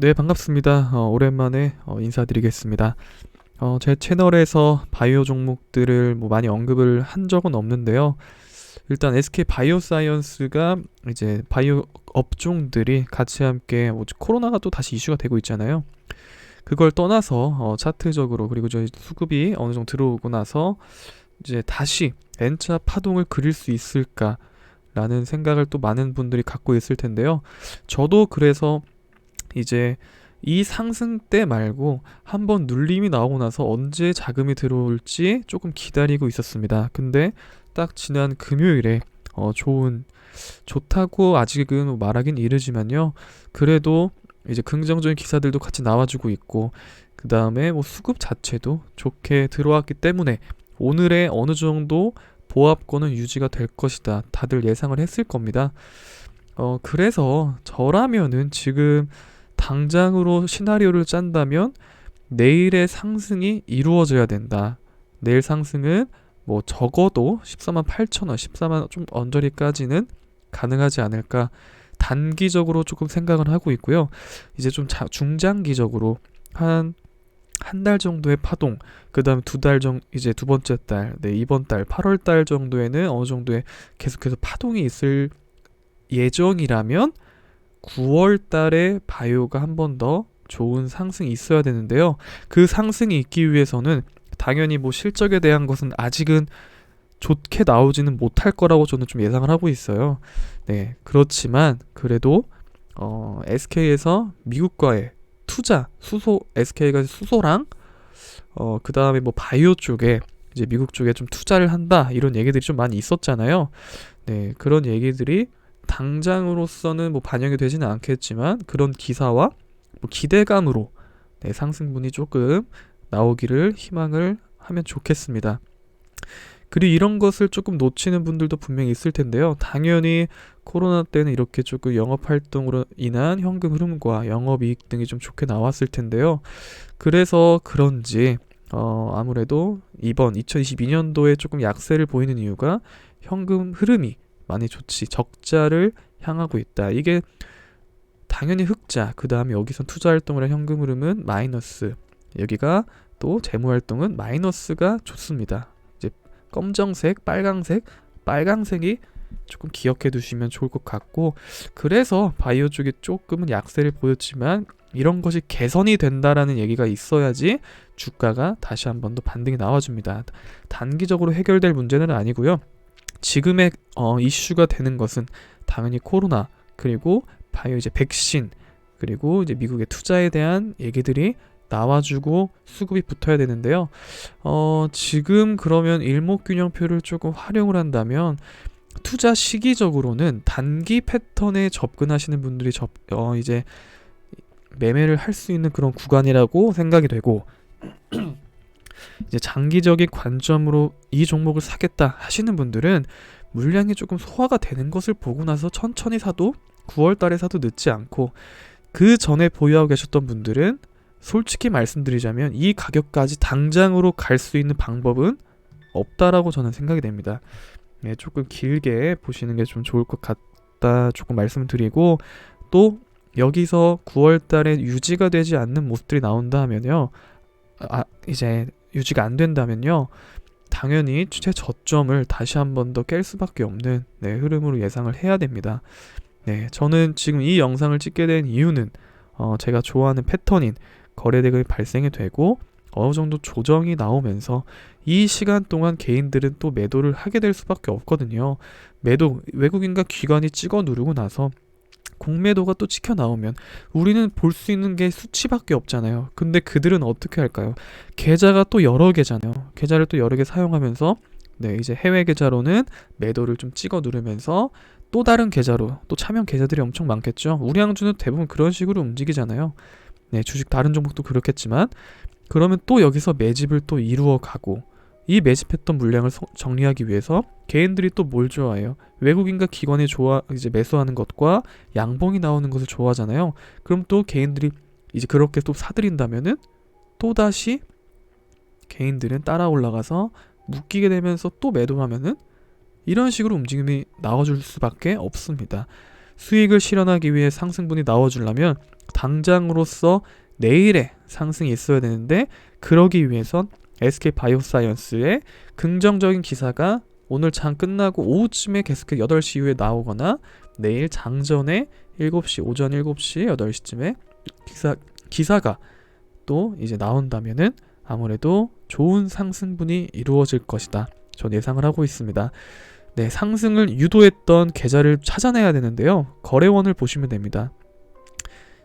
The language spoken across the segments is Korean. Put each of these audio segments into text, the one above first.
네, 반갑습니다. 어, 오랜만에 어, 인사드리겠습니다. 어, 제 채널에서 바이오 종목들을 뭐 많이 언급을 한 적은 없는데요. 일단 SK 바이오사이언스가 이제 바이오 업종들이 같이 함께 뭐 코로나가 또 다시 이슈가 되고 있잖아요. 그걸 떠나서 어, 차트적으로 그리고 저희 수급이 어느 정도 들어오고 나서 이제 다시 N차 파동을 그릴 수 있을까라는 생각을 또 많은 분들이 갖고 있을 텐데요. 저도 그래서 이제 이 상승 때 말고 한번 눌림이 나오고 나서 언제 자금이 들어올지 조금 기다리고 있었습니다. 근데 딱 지난 금요일에 어 좋은 좋다고 아직은 뭐 말하긴 이르지만요. 그래도 이제 긍정적인 기사들도 같이 나와주고 있고 그 다음에 뭐 수급 자체도 좋게 들어왔기 때문에 오늘의 어느 정도 보합권은 유지가 될 것이다. 다들 예상을 했을 겁니다. 어 그래서 저라면은 지금 당장으로 시나리오를 짠다면 내일의 상승이 이루어져야 된다. 내일 상승은 뭐 적어도 14만 8천 원, 14만 좀 언저리까지는 가능하지 않을까. 단기적으로 조금 생각을 하고 있고요. 이제 좀 자, 중장기적으로 한 한 달 정도의 파동, 그 다음 두달 정, 이제 두 번째 달, 네, 이번 달, 8월 달 정도에는 어느 정도의 계속해서 파동이 있을 예정이라면 9월 달에 바이오가 한 번 더 좋은 상승이 있어야 되는데요. 그 상승이 있기 위해서는 당연히 뭐 실적에 대한 것은 아직은 좋게 나오지는 못할 거라고 저는 좀 예상을 하고 있어요. 네, 그렇지만 그래도 어, SK에서 미국과의 투자 수소 SK가 수소랑 어, 그 다음에 뭐 바이오 쪽에 이제 미국 쪽에 좀 투자를 한다 이런 얘기들이 좀 많이 있었잖아요. 네, 그런 얘기들이 당장으로서는 뭐 반영이 되지는 않겠지만 그런 기사와 뭐 기대감으로 네, 상승분이 조금 나오기를 희망을 하면 좋겠습니다. 그리고 이런 것을 조금 놓치는 분들도 분명히 있을 텐데요. 당연히 코로나 때는 이렇게 조금 영업 활동으로 인한 현금 흐름과 영업 이익 등이 좀 좋게 나왔을 텐데요. 그래서 그런지 어 아무래도 이번 2022년도에 조금 약세를 보이는 이유가 현금 흐름이 많이 좋지 적자를 향하고 있다. 이게 당연히 흑자 그 다음에 여기서 투자 활동을 한 현금 흐름은 마이너스 여기가 또 재무 활동은 마이너스가 좋습니다. 이제 검정색, 빨강색, 빨강색이 조금 기억해 두시면 좋을 것 같고 그래서 바이오 쪽이 조금은 약세를 보였지만 이런 것이 개선이 된다라는 얘기가 있어야지 주가가 다시 한 번 더 반등이 나와줍니다. 단기적으로 해결될 문제는 아니고요. 지금의 어, 이슈가 되는 것은 당연히 코로나 그리고 바이오 이제 백신 그리고 이제 미국의 투자에 대한 얘기들이 나와주고 수급이 붙어야 되는데요. 어, 지금 그러면 일목균형표를 조금 활용을 한다면 투자 시기적으로는 단기 패턴에 접근하시는 분들이 접, 어, 이제 매매를 할 수 있는 그런 구간이라고 생각이 되고 이제 장기적인 관점으로 이 종목을 사겠다 하시는 분들은 물량이 조금 소화가 되는 것을 보고 나서 천천히 사도 9월 달에 사도 늦지 않고 그 전에 보유하고 계셨던 분들은 솔직히 말씀드리자면 이 가격까지 당장으로 갈 수 있는 방법은 없다라고 저는 생각이 됩니다. 네, 조금 길게 보시는 게 좀 좋을 것 같다 조금 말씀을 드리고 또 여기서 9월 달에 유지가 되지 않는 모습들이 나온다 하면요. 아, 이제 유지가 안 된다면요. 당연히 최 저점을 다시 한 번 더 깰 수밖에 없는 네, 흐름으로 예상을 해야 됩니다. 네, 저는 지금 이 영상을 찍게 된 이유는 어, 제가 좋아하는 패턴인 거래대금이 발생이 되고 어느 정도 조정이 나오면서 이 시간 동안 개인들은 또 매도를 하게 될 수밖에 없거든요. 매도 외국인과 기관이 찍어 누르고 나서 공매도가 또 찍혀 나오면 우리는 볼 수 있는 게 수치밖에 없잖아요. 근데 그들은 어떻게 할까요? 계좌가 또 여러 개잖아요. 계좌를 또 여러 개 사용하면서 네, 이제 해외 계좌로는 매도를 좀 찍어 누르면서 또 다른 계좌로 또 차명 계좌들이 엄청 많겠죠. 우량주는 대부분 그런 식으로 움직이잖아요. 네, 주식 다른 종목도 그렇겠지만 그러면 또 여기서 매집을 또 이루어 가고 이 매집했던 물량을 서, 정리하기 위해서 개인들이 또 뭘 좋아해요? 외국인과 기관이 좋아 이제 매수하는 것과 양봉이 나오는 것을 좋아하잖아요. 그럼 또 개인들이 이제 그렇게 또 사들인다면은 또 다시 개인들은 따라 올라가서 묶이게 되면서 또 매도하면은 이런 식으로 움직임이 나와줄 수밖에 없습니다. 수익을 실현하기 위해 상승분이 나와주려면 당장으로서 내일의 상승이 있어야 되는데 그러기 위해선 SK 바이오사이언스의 긍정적인 기사가 오늘 장 끝나고 오후쯤에 계속 8시 이후에 나오거나 내일 장전에 7시 오전 7시 8시쯤에 기사 기사가 또 이제 나온다면은 아무래도 좋은 상승분이 이루어질 것이다. 전 예상을 하고 있습니다. 네, 상승을 유도했던 계좌를 찾아내야 되는데요. 거래원을 보시면 됩니다.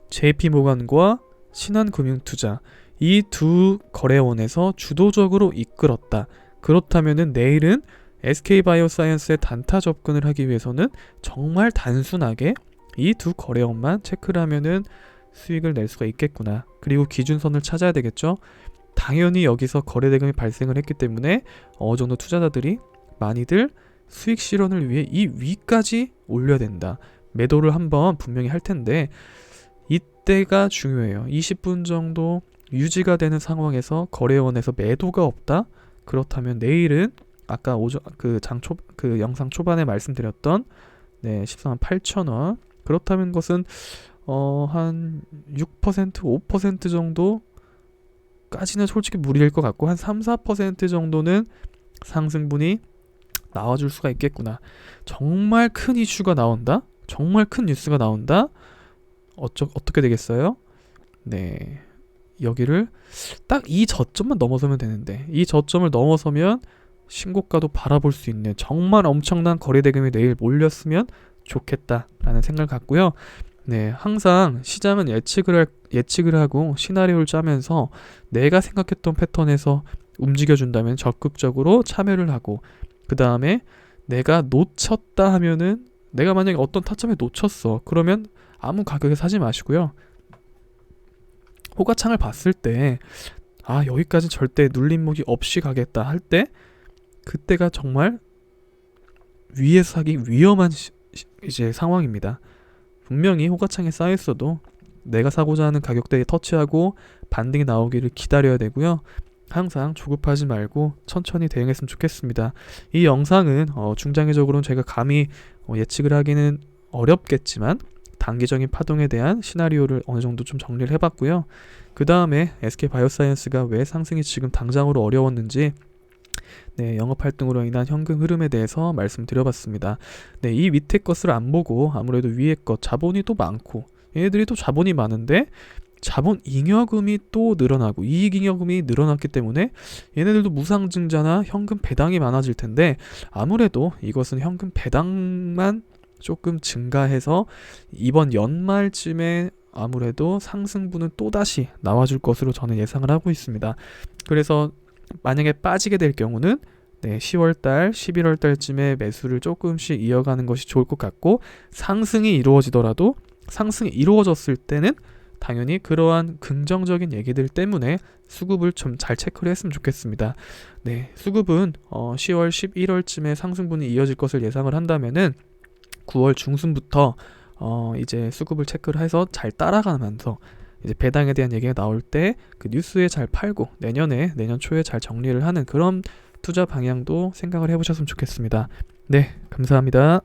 JP 모간과 신한금융투자 이 두 거래원에서 주도적으로 이끌었다. 그렇다면은 내일은 SK바이오사이언스의 단타 접근을 하기 위해서는 정말 단순하게 이 두 거래원만 체크를 하면은 수익을 낼 수가 있겠구나. 그리고 기준선을 찾아야 되겠죠. 당연히 여기서 거래 대금이 발생을 했기 때문에 어느 정도 투자자들이 많이들 수익 실현을 위해 이 위까지 올려야 된다. 매도를 한번 분명히 할 텐데 이때가 중요해요. 20분 정도 유지가 되는 상황에서 거래원에서 매도가 없다. 그렇다면 내일은 아까 오전 그 장초 그 영상 초반에 말씀드렸던 네 14만 8천 원 그렇다면 그것은 어 한 6% 5% 정도까지는 솔직히 무리일 것 같고 한 3, 4% 정도는 상승분이 나와줄 수가 있겠구나. 정말 큰 이슈가 나온다. 정말 큰 뉴스가 나온다. 어쩌, 어떻게 되겠어요? 네. 여기를 딱 이 저점만 넘어서면 되는데 이 저점을 넘어서면 신고가도 바라볼 수 있는 정말 엄청난 거래 대금이 내일 몰렸으면 좋겠다라는 생각을 갖고요. 네, 항상 시장은 예측을 할, 예측을 하고 시나리오를 짜면서 내가 생각했던 패턴에서 움직여 준다면 적극적으로 참여를 하고 그 다음에 내가 놓쳤다 하면은 내가 만약에 어떤 타점에 놓쳤어 그러면 아무 가격에 사지 마시고요. 호가창을 봤을 때, 아, 여기까지 절대 눌림목이 없이 가겠다 할 때, 그때가 정말 위에서 사기 위험한 시, 이제 상황입니다. 분명히 호가창에 쌓였어도 내가 사고자 하는 가격대에 터치하고 반등이 나오기를 기다려야 되고요. 항상 조급하지 말고 천천히 대응했으면 좋겠습니다. 이 영상은 어, 중장기적으로는 제가 감히 어, 예측을 하기는 어렵겠지만 단기적인 파동에 대한 시나리오를 어느 정도 좀 정리를 해봤고요. 그 다음에 SK 바이오사이언스가 왜 상승이 지금 당장으로 어려웠는지 네, 영업 활동으로 인한 현금 흐름에 대해서 말씀드려봤습니다. 네, 이 밑에 것을 안 보고 아무래도 위에 것 자본이 또 많고 얘네들이 또 자본이 많은데 자본 잉여금이 또 늘어나고 이익 잉여금이 늘어났기 때문에 얘네들도 무상증자나 현금 배당이 많아질 텐데 아무래도 이것은 현금 배당만 조금 증가해서 이번 연말쯤에 아무래도 상승분은 또다시 나와줄 것으로 저는 예상을 하고 있습니다. 그래서 만약에 빠지게 될 경우는 네, 10월달, 11월달쯤에 매수를 조금씩 이어가는 것이 좋을 것 같고 상승이 이루어지더라도 상승이 이루어졌을 때는 당연히 그러한 긍정적인 얘기들 때문에 수급을 좀 잘 체크를 했으면 좋겠습니다. 네, 수급은 어, 10월, 11월쯤에 상승분이 이어질 것을 예상을 한다면은 9월 중순부터 어 이제 수급을 체크를 해서 잘 따라가면서 이제 배당에 대한 얘기가 나올 때 그 뉴스에 잘 팔고 내년에 내년 초에 잘 정리를 하는 그런 투자 방향도 생각을 해보셨으면 좋겠습니다. 네, 감사합니다.